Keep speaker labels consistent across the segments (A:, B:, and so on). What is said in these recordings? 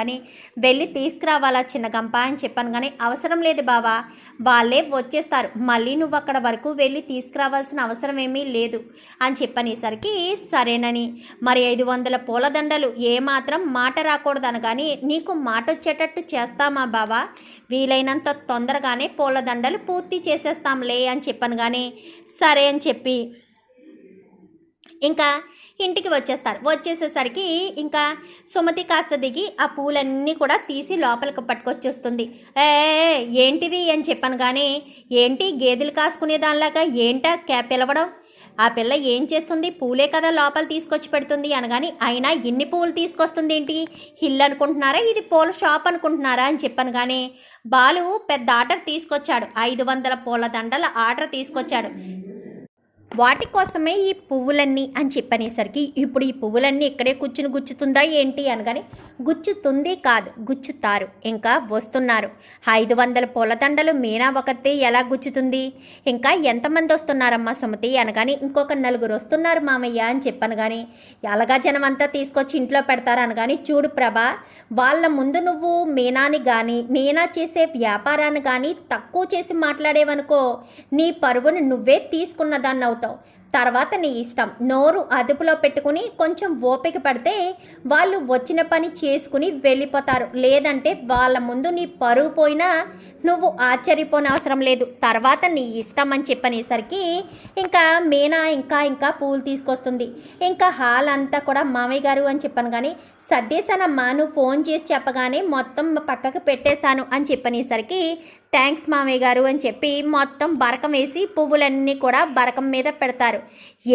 A: కానీ వెళ్ళి తీసుకురావాలా చిన్న గంప అని చెప్పాను కానీ అవసరం లేదు బావా. వాళ్ళే వచ్చేస్తారు. మళ్ళీ నువ్వు అక్కడ వరకు వెళ్ళి తీసుకురావాల్సిన అవసరం ఏమీ లేదు అని చెప్పనేసరికి సరేనని. మరి ఐదు వందల పూలదండలు ఏమాత్రం మాట రాకూడదని కానీ నీకు మాట వచ్చేటట్టు చేస్తామా బావా? వీలైనంత తొందరగానే పూలదండలు పూర్తి చేసేస్తాంలే అని చెప్పాను కానీ సరే అని చెప్పి ఇంకా ఇంటికి వచ్చేస్తారు. వచ్చేసేసరికి ఇంకా సుమతి కాస్త దిగి ఆ పూలన్నీ కూడా తీసి లోపలికి పట్టుకొచ్చేస్తుంది. ఏ ఏంటిది అని చెప్పాను కానీ ఏంటి గేదెలు కాసుకునే దానిలాగా ఏంటా క్యా పిలవడం? ఆ పిల్ల ఏం చేస్తుంది? పూలే కదా లోపల తీసుకొచ్చి పెడుతుంది అనగాని అయినా ఇన్ని పూలు తీసుకొస్తుంది ఏంటి? హిల్ అనుకుంటున్నారా? ఇది పూల షాప్ అనుకుంటున్నారా అని చెప్పాను కానీ బాలు పెద్ద ఆర్డర్ తీసుకొచ్చాడు. ఐదు వందల పూల దండల ఆర్డర్ తీసుకొచ్చాడు. వాటి కోసమే ఈ పువ్వులన్నీ అని చెప్పనేసరికి ఇప్పుడు ఈ పువ్వులన్నీ ఇక్కడే కూర్చుని గుచ్చుతుందా ఏంటి అనగానే గుచ్చుతుంది కాదు గుచ్చుతారు. ఇంకా వస్తున్నారు. ఐదు వందల పూలదండలు మీనా ఒకతే ఎలా గుచ్చుతుంది? ఇంకా ఎంతమంది వస్తున్నారమ్మా సుమతి అనగానే ఇంకొక నలుగురు వస్తున్నారు మామయ్య అని చెప్పాను కానీ ఎలాగా జనం అంతా తీసుకొచ్చి ఇంట్లో పెడతారు అనగాని చూడు ప్రభా వాళ్ళ ముందు నువ్వు మీనాని కానీ మీనా చేసే వ్యాపారాన్ని కానీ తక్కువ చేసి మాట్లాడేవనుకో నీ పరువును నువ్వే తీసుకున్న దాన్ని అవుతావు. తర్వాత నీ ఇష్టం. నోరు అదుపులో పెట్టుకుని కొంచెం ఓపిక పడితే వాళ్ళు వచ్చిన పని చేసుకుని వెళ్ళిపోతారు. లేదంటే వాళ్ళ ముందు నీ పరువు పోయినా నువ్వు ఆశ్చర్యపోనవసరం లేదు. తర్వాత నీ ఇష్టం అని చెప్పనేసరికి ఇంకా మీనా ఇంకా ఇంకా పూలు తీసుకొస్తుంది. ఇంకా హాల్ అంతా కూడా మామయ్య గారు అని చెప్పాను కానీ సర్దేశానమ్మా నువ్వు ఫోన్ చేసి చెప్పగానే మొత్తం పక్కకు పెట్టేశాను అని చెప్పనేసరికి థ్యాంక్స్ మామయ్య గారు అని చెప్పి మొత్తం బరకం వేసి పువ్వులన్నీ కూడా బరకం మీద పెడతారు.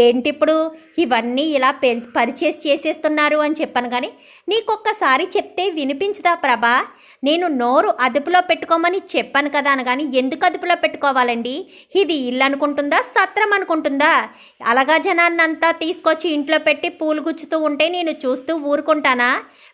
A: ఏంటి ఇప్పుడు ఇవన్నీ ఇలా పరిచేసి చేసేస్తున్నారు అని చెప్పాను కానీ నీకొక్కసారి చెప్తే వినిపించదా ప్రభా? నేను నోరు అదుపులో పెట్టుకోమని చెప్పాను కదా అనగాని ఎందుకు అదుపులో పెట్టుకోవాలండి? ఇది ఇల్లు అనుకుంటుందా? సత్రం అనుకుంటుందా? అలాగా జనాన్నంతా తీసుకొచ్చి ఇంట్లో పెట్టి పూలు గుచ్చుతూ ఉంటే నేను చూస్తూ ఊరుకుంటానా?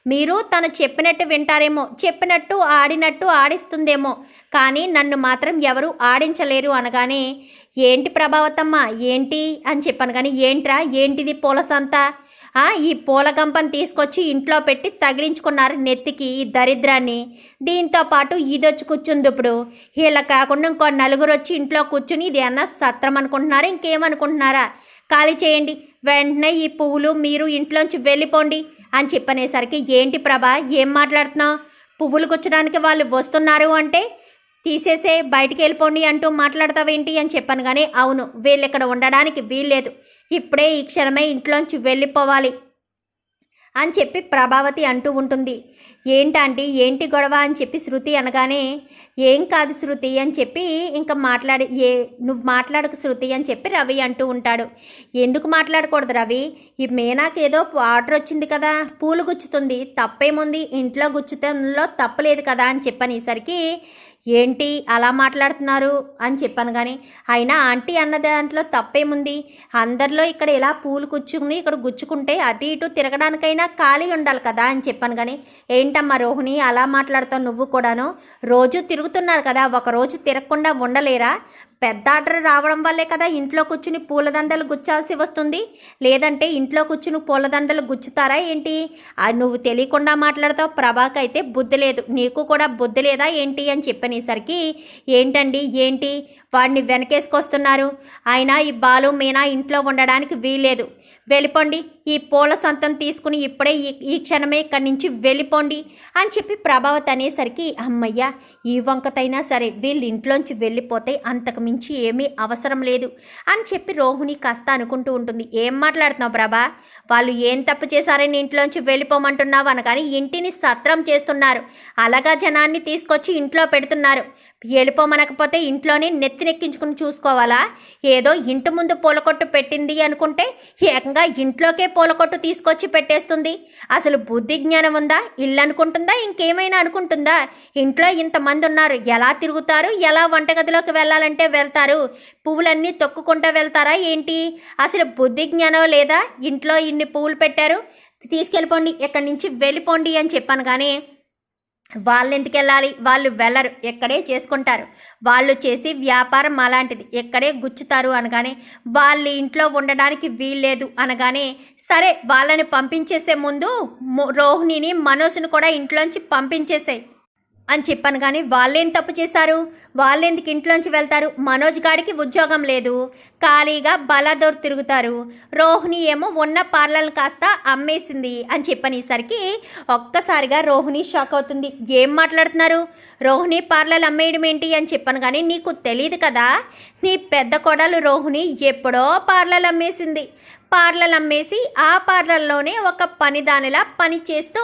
A: మీరు తను చెప్పినట్టు వింటారేమో చెప్పినట్టు ఆడినట్టు ఆడిస్తుందేమో. కానీ నన్ను మాత్రం ఎవరు ఆడించలేరు అనగానే ఏంటి ప్రభావతమ్మ ఏంటి? అని చెప్పాను. కానీ ఏంట్రా ఏంటిది పూల సంత ఈ పూల తీసుకొచ్చి ఇంట్లో పెట్టి తగిలించుకున్నారు నెత్తికి ఈ దరిద్రాన్ని. దీంతో పాటు ఇదొచ్చి కూర్చుంది ఇప్పుడు. ఇలా కాకుండా ఇంకో నలుగురు వచ్చి ఇంట్లో కూర్చుని ఇది అన్న సత్రం అనుకుంటున్నారా ఇంకేమనుకుంటున్నారా? ఖాళీ చేయండి. వెంటనే ఈ పువ్వులు మీరు ఇంట్లోంచి వెళ్ళిపోండి. అని చెప్పనేసరికి ఏంటి ప్రభా ఏం మాట్లాడుతున్నావు? పువ్వులు గుచ్చడానికి వాళ్ళు వస్తున్నారు అంటే తీసేసే బయటికి వెళ్ళిపోండి అంటూ మాట్లాడతావేంటి అని చెప్పాను కానీ అవును వీళ్ళు ఇక్కడ ఉండడానికి వీల్లేదు. ఇప్పుడే ఈ క్షణమే ఇంట్లోంచి వెళ్ళిపోవాలి అని చెప్పి ప్రభావతి అంటూ ఉంటుంది. ఏంటండి ఏంటి గొడవ అని చెప్పి శృతి అనగానే ఏం కాదు శృతి అని చెప్పి ఇంకా మాట్లాడి ఏ నువ్వు మాట్లాడకు శృతి అని చెప్పి రవి అంటూ ఉంటాడు. ఎందుకు మాట్లాడకూడదు రవి? ఈ మేనాకి ఏదో ఆర్డర్ వచ్చింది కదా పూలు గుచ్చుతుంది తప్పేముంది? ఇంట్లో గుచ్చుతంలో తప్పలేదు కదా అని చెప్పనేసరికి ఏంటి అలా మాట్లాడుతున్నారు అని చెప్పాను కానీ అయినా ఆంటీ అన్న దాంట్లో తప్పేముంది? అందరిలో ఇక్కడ ఇలా పూలు గుచ్చుకుని ఇక్కడ గుచ్చుకుంటే అటు ఇటు తిరగడానికైనా ఖాళీ ఉండాలి కదా అని చెప్పాను కానీ ఏంటమ్మా రోహిణి అలా మాట్లాడుతావు నువ్వు కూడాను? రోజు తిరుగుతున్నారు కదా ఒక రోజు తిరగకుండా ఉండలేరా? పెద్ద ఆర్డర్ రావడం వల్లే కదా ఇంట్లో కూర్చుని పూలదండలు గుచ్చాల్సి వస్తుంది? లేదంటే ఇంట్లో కూర్చుని పూలదండలు గుచ్చుతారా ఏంటి? నువ్వు తెలియకుండా మాట్లాడతావు ప్రభాక్ అయితే బుద్ధి లేదు. నీకు కూడా బుద్ధి లేదా ఏంటి అని చెప్పనేసరికి ఏంటండి ఏంటి? వాడిని వెనకేసుకొస్తున్నారు. ఆయన ఈ బాలు మీనా ఇంట్లో ఉండడానికి వీల్లేదు. వెళ్ళిపోండి ఈ పూల సొంతం తీసుకుని ఇప్పుడే ఈ ఈ క్షణమే ఇక్కడి నుంచి వెళ్ళిపోండి అని చెప్పి ప్రభావత్ అనేసరికి అమ్మయ్య ఈ వంకతైనా సరే వీళ్ళు ఇంట్లోంచి వెళ్ళిపోతే అంతకు మించి ఏమీ అవసరం లేదు అని చెప్పి రోహిణి కాస్త అనుకుంటూ ఉంటుంది. ఏం మాట్లాడుతున్నావు ప్రభా? వాళ్ళు ఏం తప్పు చేశారని ఇంట్లోంచి వెళ్ళిపోమంటున్నావు అనగాని ఇంటిని సత్రం చేస్తున్నారు. అలాగా జనాన్ని తీసుకొచ్చి ఇంట్లో పెడుతున్నారు. వెళ్ళిపోమనకపోతే ఇంట్లోనే నెత్తినెక్కించుకుని చూసుకోవాలా? ఏదో ఇంటి ముందు పూలకొట్టు పెట్టింది అనుకుంటే ఏకంగా ఇంట్లోకే పూలకొట్టు తీసుకొచ్చి పెట్టేస్తుంది. అసలు బుద్ధి జ్ఞానం ఉందా? ఇల్లు అనుకుంటుందా ఇంకేమైనా అనుకుంటుందా? ఇంట్లో ఇంతమంది ఉన్నారు ఎలా తిరుగుతారు? ఎలా వంటగదిలోకి వెళ్ళాలంటే వెళ్తారు? పువ్వులన్నీ తొక్కుకుంటూ వెళ్తారా ఏంటి? అసలు బుద్ధి జ్ఞానం లేదా? ఇంట్లో ఇన్ని పువ్వులు పెట్టారు. తీసుకెళ్ళిపోండి ఇక్కడి నుంచి వెళ్ళిపోండి అని చెప్పాను కానీ వాళ్ళు ఎందుకు వెళ్ళాలి వాళ్ళు వెళ్ళరు. ఎక్కడే చేసుకుంటారు. వాళ్ళు చేసి వ్యాపారం అలాంటిది. ఎక్కడే గుచ్చుతారు అనగానే వాళ్ళ ఇంట్లో ఉండడానికి వీల్లేదు అనగానే సరే వాళ్ళని పంపించేసే ముందు రోహిణిని మనోజ్ని కూడా ఇంట్లోంచి పంపించేసాయి అని చెప్పాను కానీ వాళ్ళేం తప్పు చేశారు? వాళ్ళెందుకు ఇంట్లోంచి వెళ్తారు? మనోజ్ గాడికి ఉద్యోగం లేదు. ఖాళీగా బలాదూర్ తిరుగుతారు. రోహిణి ఏమో ఉన్న పార్లర్లు కాస్త అమ్మేసింది అని చెప్పనేసరికి ఒక్కసారిగా రోహిణి షాక్ అవుతుంది. ఏం మాట్లాడుతున్నారు? రోహిణి పార్లర్లు అమ్మేయడం ఏంటి అని చెప్పాను కానీ నీకు తెలియదు కదా? నీ పెద్ద కొడలు రోహిణి ఎప్పుడో పార్లర్లు అమ్మేసింది. పార్లర్లు అమ్మేసి ఆ పార్లర్లోనే ఒక పనిదానిలా పని చేస్తూ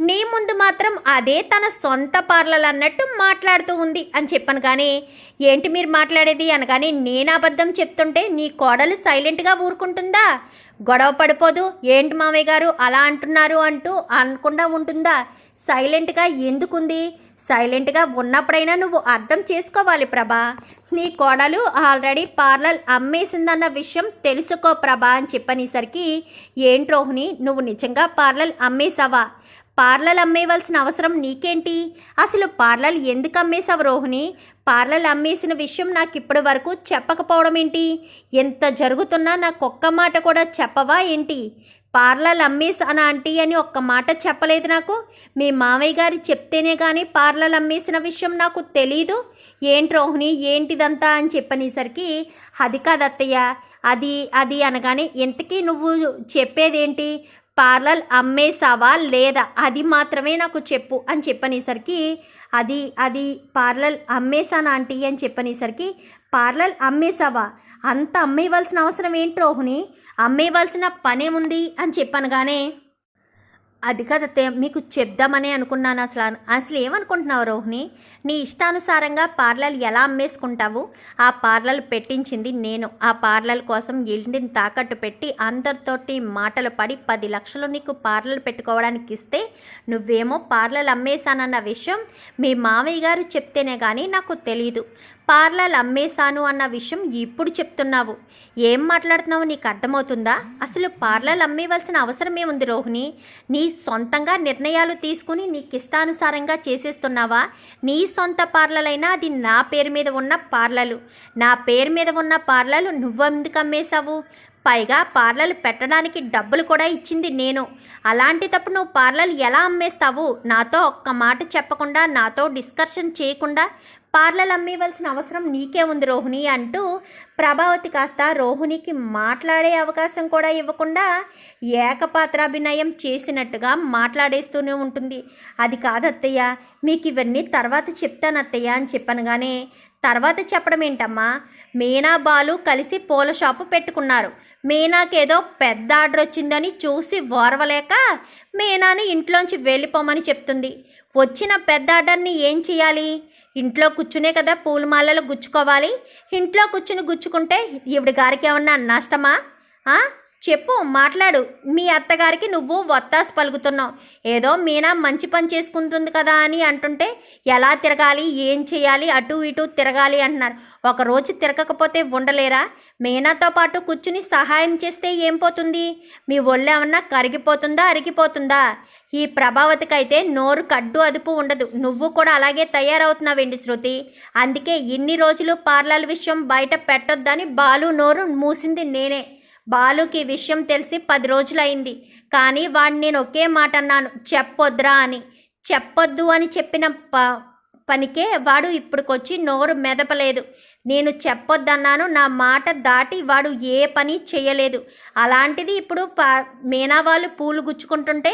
A: నీ ముందు మాత్రం అదే తన సొంత పార్లర్ అన్నట్టు మాట్లాడుతూ ఉంది అని చెప్పాను కానీ ఏంటి మీరు మాట్లాడేది? అనగానే నేను అబద్ధం చెప్తుంటే నీ కోడలు సైలెంట్గా ఊరుకుంటుందా? గొడవ పడిపోదు. ఏంటి మామయ్య గారు అలా అంటున్నారు? అంటూ అనకుండా ఉంటుందా? సైలెంట్గా ఎందుకుంది? సైలెంట్గా ఉన్నప్పుడైనా నువ్వు అర్థం చేసుకోవాలి ప్రభా. నీ కోడలు ఆల్రెడీ పార్లర్ అమ్మేసిందన్న విషయం తెలుసుకో ప్రభా అని చెప్పనేసరికి ఏంటి రోహిణి నువ్వు నిజంగా పార్లర్ అమ్మేసావా పార్లర్ అమ్మేయవలసిన అవసరం నీకేంటి? అసలు పార్లలు ఎందుకు అమ్మేశావు రోహిణి? పార్లలు అమ్మేసిన విషయం నాకు ఇప్పటి వరకు చెప్పకపోవడం ఏంటి? ఎంత జరుగుతున్నా నాకు ఒక్క మాట కూడా చెప్పవా ఏంటి? పార్లర్ అమ్మేసానా ఆంటీ అని ఒక్క మాట చెప్పలేదు నాకు. మీ మామయ్య గారు చెప్తేనే కానీ పార్లలు అమ్మేసిన విషయం నాకు తెలీదు. ఏంటి రోహిణి ఏంటిదంతా అని చెప్పనేసరికి అది కాదత్తయ్య అది అది అనగానే ఇంతకీ నువ్వు చెప్పేదేంటి? పార్లర్ అమ్మేసావా లేదా? అది మాత్రమే నాకు చెప్పు అని చెప్పనేసరికి అది అది పార్లర్ అమ్మేసానా ఆంటీ అని చెప్పనేసరికి పార్లర్ అమ్మేసావా అంత అమ్మేయవలసిన అవసరం ఏంటి రోహిణి? అమ్మేయవలసిన పనేముంది అని చెప్పనగానే అది కదతే మీకు చెప్దామని అనుకున్నాను అసలు. అసలు ఏమనుకుంటున్నావు రోహిణి? నీ ఇష్టానుసారంగా పార్లర్ ఎలా అమ్మేసుకుంటావు? ఆ పార్లర్ పెట్టించింది నేను. ఆ పార్లర్ కోసం ఇంటిని తాకట్టు పెట్టి అందరితోటి మాటలు పడి పది లక్షలు నీకు పార్లర్ పెట్టుకోవడానికి ఇస్తే నువ్వేమో పార్లర్ అమ్మేశానన్న విషయం మీ మామయ్య గారు చెప్తేనే కానీ నాకు తెలియదు పార్లర్ అమ్మేశాను అన్న విషయం ఇప్పుడు చెప్తున్నావు. ఏం మాట్లాడుతున్నావు నీకు అర్థమవుతుందా? అసలు పార్లర్లు అమ్మేవలసిన అవసరమే ఉంది రోహిణి? నీ సొంతంగా నిర్ణయాలు తీసుకుని నీకు ఇష్టానుసారంగా చేసేస్తున్నావా? నీ సొంత పార్లర్ అయినా అది నా పేరు మీద ఉన్న పార్లర్లు నా పేరు మీద ఉన్న పార్లర్లు నువ్వెందుకు అమ్మేశావు? పైగా పార్లర్లు పెట్టడానికి డబ్బులు కూడా ఇచ్చింది నేను. అలాంటిటప్పుడు నువ్వు పార్లర్లు ఎలా అమ్మేస్తావు? నాతో ఒక్క మాట చెప్పకుండా నాతో డిస్కషన్ చేయకుండా పార్లలు అమ్మేవలసిన అవసరం నీకే ఉంది రోహిణి అంటూ ప్రభావతి కాస్త రోహిణికి మాట్లాడే అవకాశం కూడా ఇవ్వకుండా ఏకపాత్రాభినయం చేసినట్టుగా మాట్లాడేస్తూనే ఉంటుంది. అది కాదత్తయ్య మీకు ఇవన్నీ తర్వాత చెప్తాను అత్తయ్య అని చెప్పనగానే తర్వాత చెప్పడం ఏంటమ్మా? మీనా బాలు కలిసి పూల షాపు పెట్టుకున్నారు. మీనాకేదో పెద్ద ఆర్డర్ వచ్చిందని చూసి ఓర్వలేక మీనాని ఇంట్లోంచి వెళ్ళిపోమని చెప్తుంది. వచ్చిన పెద్ద ఆర్డర్ని ఏం చేయాలి? ఇంట్లో కూర్చునే కదా పూలమాలలు గుచ్చుకోవాలి. ఇంట్లో కూర్చుని గుచ్చుకుంటే ఈవిడ గారికి ఏమన్నా నష్టమా? చెప్పు మాట్లాడు. మీ అత్తగారికి నువ్వు వత్తాసు పలుకుతున్నావు. ఏదో మీనా మంచి పని చేసుకుంటుంది కదా అని అంటుంటే ఎలా తిరగాలి ఏం చేయాలి అటు ఇటు తిరగాలి అంటున్నారు. ఒకరోజు తిరగకపోతే ఉండలేరా? మీనాతో పాటు కూర్చుని సహాయం చేస్తే ఏం పోతుంది? మీ ఒళ్ళు ఏమన్నా కరిగిపోతుందా అరిగిపోతుందా? ఈ ప్రభావతికైతే నోరు కడ్డు అదుపు ఉండదు. నువ్వు కూడా అలాగే తయారవుతున్నావండి శృతి? అందుకే ఇన్ని రోజులు పార్లర్ విషయం బయట పెట్టొద్దని బాలు నోరు మూసింది నేనే. బాలుకి విషయం తెలిసి పది రోజులైంది. కానీ వాడిని నేను ఒకే మాట అన్నాను చెప్పొద్దురా అని. చెప్పొద్దు అని చెప్పిన ప పనికే వాడు ఇప్పుడుకొచ్చి నోరు మెదపలేదు. నేను చెప్పొద్దన్నాను. నా మాట దాటి వాడు ఏ పని చేయలేదు. అలాంటిది ఇప్పుడు పా మీనా వాళ్ళు పూలు గుచ్చుకుంటుంటే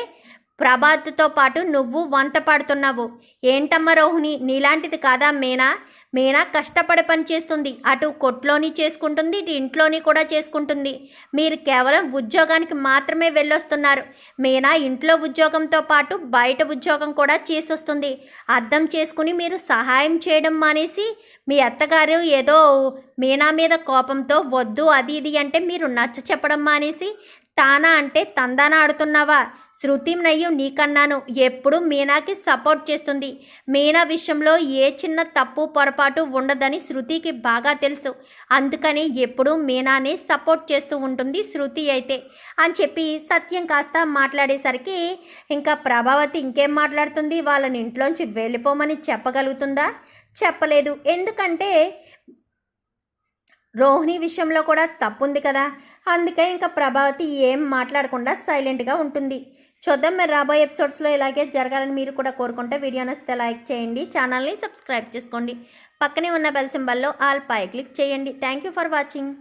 A: ప్రభాత్తో పాటు నువ్వు వంత పడుతున్నావు. ఏంటమ్మ రోహిణి నీలాంటిది కాదా మీనా? మీనా కష్టపడి పని చేస్తుంది. అటు కొట్లోని చేసుకుంటుంది ఇటు ఇంట్లోని కూడా చేసుకుంటుంది. మీరు కేవలం ఉద్యోగానికి మాత్రమే వెళ్ళొస్తున్నారు. మీనా ఇంట్లో ఉద్యోగంతో పాటు బయట ఉద్యోగం కూడా చేసొస్తుంది. అర్థం చేసుకుని మీరు సహాయం చేయడం మానేసి మీ అత్తగారు ఏదో మీనా మీద కోపంతో వద్దు అది ఇది అంటే మీరు నచ్చ చెప్పడం మానేసి తానా అంటే తందాన ఆడుతున్నావా? శృతి నయ్యం నీకన్నాను. ఎప్పుడు మీనాకి సపోర్ట్ చేస్తుంది. మీనా విషయంలో ఏ చిన్న తప్పు పొరపాటు ఉండదని శృతికి బాగా తెలుసు. అందుకని ఎప్పుడూ మీనాని సపోర్ట్ చేస్తూ ఉంటుంది శృతి అయితే. అని చెప్పి సత్యం కాస్త మాట్లాడేసరికి ఇంకా ప్రభావతి ఇంకేం మాట్లాడుతుంది? వాళ్ళని ఇంట్లోంచి వెళ్ళిపోమని చెప్పగలుగుతుందా? చెప్పలేదు. ఎందుకంటే రోహిణి విషయంలో కూడా తప్పుంది కదా. అందుకే ఇంకా ప్రభావతి ఏం మాట్లాడకుండా సైలెంట్గా ఉంటుంది. చూద్దాం మరి రాబోయే ఎపిసోడ్స్లో ఇలాగే జరగాలని మీరు కూడా కోరుకుంటే వీడియో నచ్చితే లైక్ చేయండి ఛానల్ని సబ్స్క్రైబ్ చేసుకోండి. పక్కనే ఉన్న బెల్ సింబల్లో ఆల్ పై క్లిక్ చేయండి. Thank you for watching.